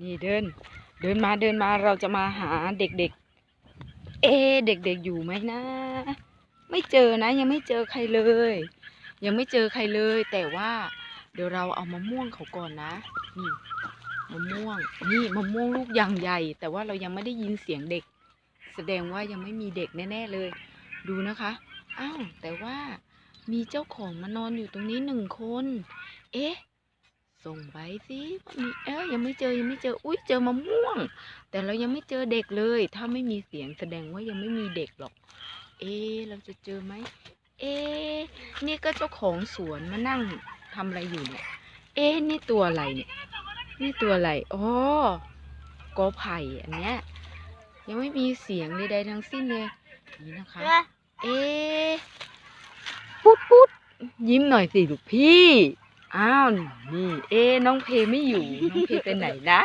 นี่เดิน เดินมาเดินมาเราจะมาหาเด็กๆ เอะเด็กๆอยู่ไหมนะ ไม่เจอนะ ยังไม่เจอใครเลย ยังไม่เจอใครเลย แต่ว่าเดี๋ยวเราเอามะม่วงเขาก่อนนะ นี่มะม่วง นี่มะม่วงลูกย่างใหญ่ แต่ว่าเรายังไม่ได้ยินเสียงเด็ก แสดงว่ายังไม่มีเด็กแน่ๆเลย ดูนะคะ อ้าวแต่ว่ามีเจ้าของมานอนอยู่ตรงนี้หนึ่งคน เอ๊ะ ส่งไปสิว่ามีเอ้ยยังไม่เจอยังไม่เจอ อุ้ยเจอมะม่วง แต่เรายังไม่เจอเด็กเลย ถ้าไม่มีเสียงแสดงว่ายังไม่มีเด็กหรอก เอ๊ะเราจะเจอไหม เอ๊ะนี่ก็เจ้าของสวนมานั่งทำอะไรอยู่เนี่ย เอ๊ะนี่ตัวอะไรเนี่ย นี่ตัวอะไรอ๋อกอไผ่อันเนี้ยยังไม่มีเสียงใดๆทั้งสิ้นเลย นี่นะคะ เอ๊ะปุ๊ดปุ๊ดยิ้มหน่อยสิลูกพี่ อ้าว นี่ เอ๊ะน้องเพไม่อยู่ น้องเพไปไหนนะ